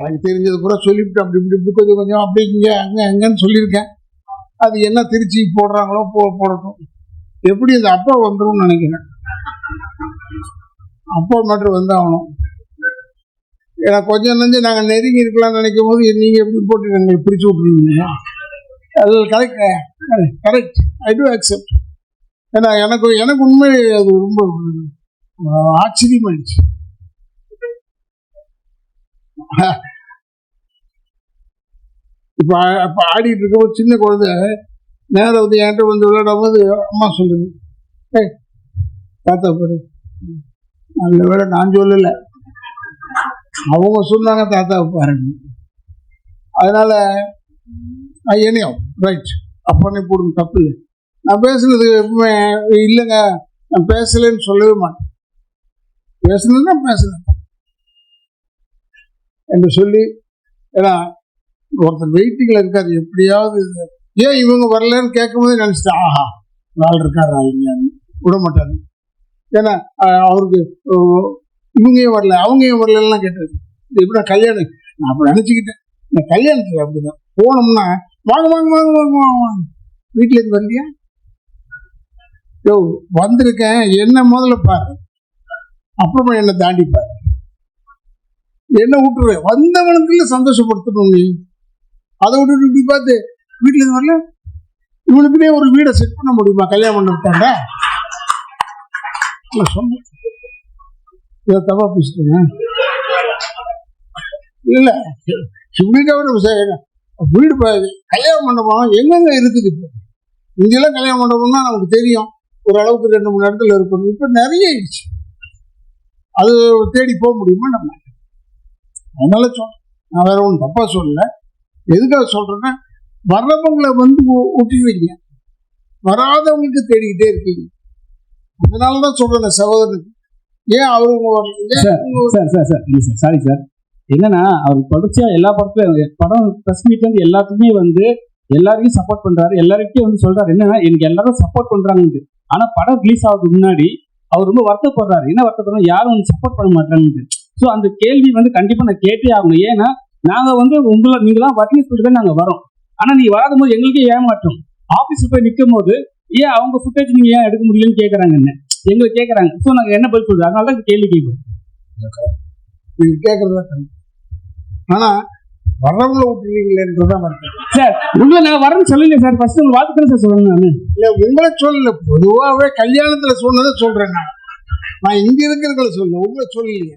எனக்கு தெரிஞ்சது பூரா சொல்லிவிட்டு அப்படி இப்படி இப்படி கொஞ்சம் கொஞ்சம் அப்படி இங்கே அங்கே அங்கன்னு சொல்லியிருக்கேன். அது என்ன திருச்சி போடுறாங்களோ போ போடட்டும். எப்படி இந்த அப்பா வந்துடும் நினைக்கிறேன். அப்பா மட்டும் வந்தாகணும். ஏன்னா கொஞ்சம் நஞ்சு நாங்கள் நெருங்கி இருக்கலாம்னு நினைக்கும் போது நீங்கள் எப்படி போட்டு எங்களுக்கு பிரித்து விட்ருவீங்க அது correct correct I do accept ஏன்னா எனக்கு எனக்கு உண்மை அது ரொம்ப ஆச்சரியமாயிடுச்சு. இப்போ இப்போ ஆடிட்டு இருக்கும்போது சின்ன குழந்தை நேரம் வந்து என்கிட்ட வந்து விளையாடும் போது அம்மா சொல்லுது. ஏய் தாத்தா பாரு. நல்ல வேலை நான் சொல்லலை. அவங்க சொன்னாங்க தாத்தாவை பாருங்க. அதனால ஐயனையும் ரைட் அப்பனே போடுங்க தப்பு இல்லை. நான் பேசுனது எப்பவுமே இல்லைங்க நான் பேசலைன்னு சொல்லவே மாட்டேன். பேசுனதுன்னா பேசுனேன் என்று சொல்லி ஏன்னா ஒருத்தர் வெயிட்டிங்ல இருக்காரு எப்படியாவது ஏன் இவங்க வரலன்னு கேட்கும்போது நினைச்சிட்டேன் ஆஹா நாள் இருக்காரு இல்லையான்னு. விட மாட்டாரு. ஏன்னா அவருக்கு இவங்க ஏன் வரல அவங்க ஏன் வரலன்னா கேட்டது இது எப்படி கல்யாணம்? நான் அப்படி நினச்சிக்கிட்டேன். இந்த கல்யாணத்துக்கு அப்படிதான். போனோம்னா வாங்க வாங்க வாங்க வாங்க வாங்க வாங்க. வீட்டில் இருந்து வரலையா? யோ வந்திருக்கேன். என்ன முதல்ல பாரு. அப்புறமா என்ன தாண்டி பாரு. என்ன விட்டுருவேன் வந்தவனுக்குள்ள சந்தோஷப்படுத்தணும் நீ. அதை விட இப்படி பார்த்து வீட்டுல இருந்து வரல? இவனுக்குனே ஒரு வீடை செட் பண்ண முடியுமா? கல்யாணம் பண்ணிட்டாங்க இல்ல சொன்ன. இதை தப்பா பேசிட்டேங்க. இல்ல இவனுக்கு அவர் வீடு பா- கல்யாண மண்டபம் எங்கெங்க இருக்குது இப்போ? இங்கெல்லாம் கல்யாண மண்டபம்னா நமக்கு தெரியும். ஒரு அளவுக்கு ரெண்டு மூணு இடத்துல இருக்கும் இப்போ நிறைய ஆயிடுச்சு. அது தேடி போக முடியுமா நம்ம? அதனால சொல்றேன் நான் வேற ஒன்றும் தப்பா சொல்லல. எதுக்காக சொல்றேன்னா வர்றவங்களை வந்து ஊட்டிடுவீங்க வராதவங்களுக்கு தேடிக்கிட்டே இருக்கீங்க. அதனால தான் சொல்றேன் சகோதரனுக்கு ஏன் வரல? சார் சார் சார் இல்லை சார் சாரி சார். என்னன்னா அவர் தொடர்ச்சியா எல்லா படத்துலயும் படம் ப்ரெஸ் மீட்ல இருந்து எல்லாத்துக்குமே வந்து எல்லாரையும் சப்போர்ட் பண்றாரு. எல்லாருக்கும் வந்து சொல்றாரு. என்னன்னா எனக்கு எல்லாரும் சப்போர்ட் பண்றாங்கன்னு ஆனா படம் ரிலீஸ் ஆகுறதுக்கு முன்னாடி அவர் ரொம்ப வருத்தப்படுறாரு. என்ன வருத்தப்படுறோம் யாரும் வந்து சப்போர்ட் பண்ண மாட்டாங்கன்னு ஸோ அந்த கேள்வி வந்து கண்டிப்பா நான் கேட்டே ஆகணும். ஏன்னா நாங்க வந்து உங்களை நீங்க தான் வரலன்னு சொல்லிட்டு தான் நாங்க வரோம். ஆனா நீங்க வராத போது எங்களுக்கே ஏமாற்றம். ஆபீஸ்ல போய் நிற்கும் போது ஏன் அவங்க ஃபுட்டேஜ் நீங்க ஏன் எடுக்க முடியலன்னு கேக்குறாங்க என்ன? எங்களை கேக்குறாங்க. ஸோ நாங்க என்ன பதில் சொல்றோம் அதனால தான் கேள்வி கேட்போம் நீங்க கேட்கறதா கரெக்ட். ஆனா வர்றவங்களை விட்டுருவீங்களேன்றதான் வருத்தம் சார் உங்களை நான் வரேன்னு சொல்லல சார். ஃபர்ஸ்ட் உங்க வாழ்த்துக்கள் சார் சொல்லணும் நான். இல்ல உங்களை சொல்லல. பொதுவாகவே கல்யாணத்துல சொன்னதை சொல்றேன் நான். நான் இங்க இருக்கிறவங்கள சொல்ல உங்களை சொல்லலையே.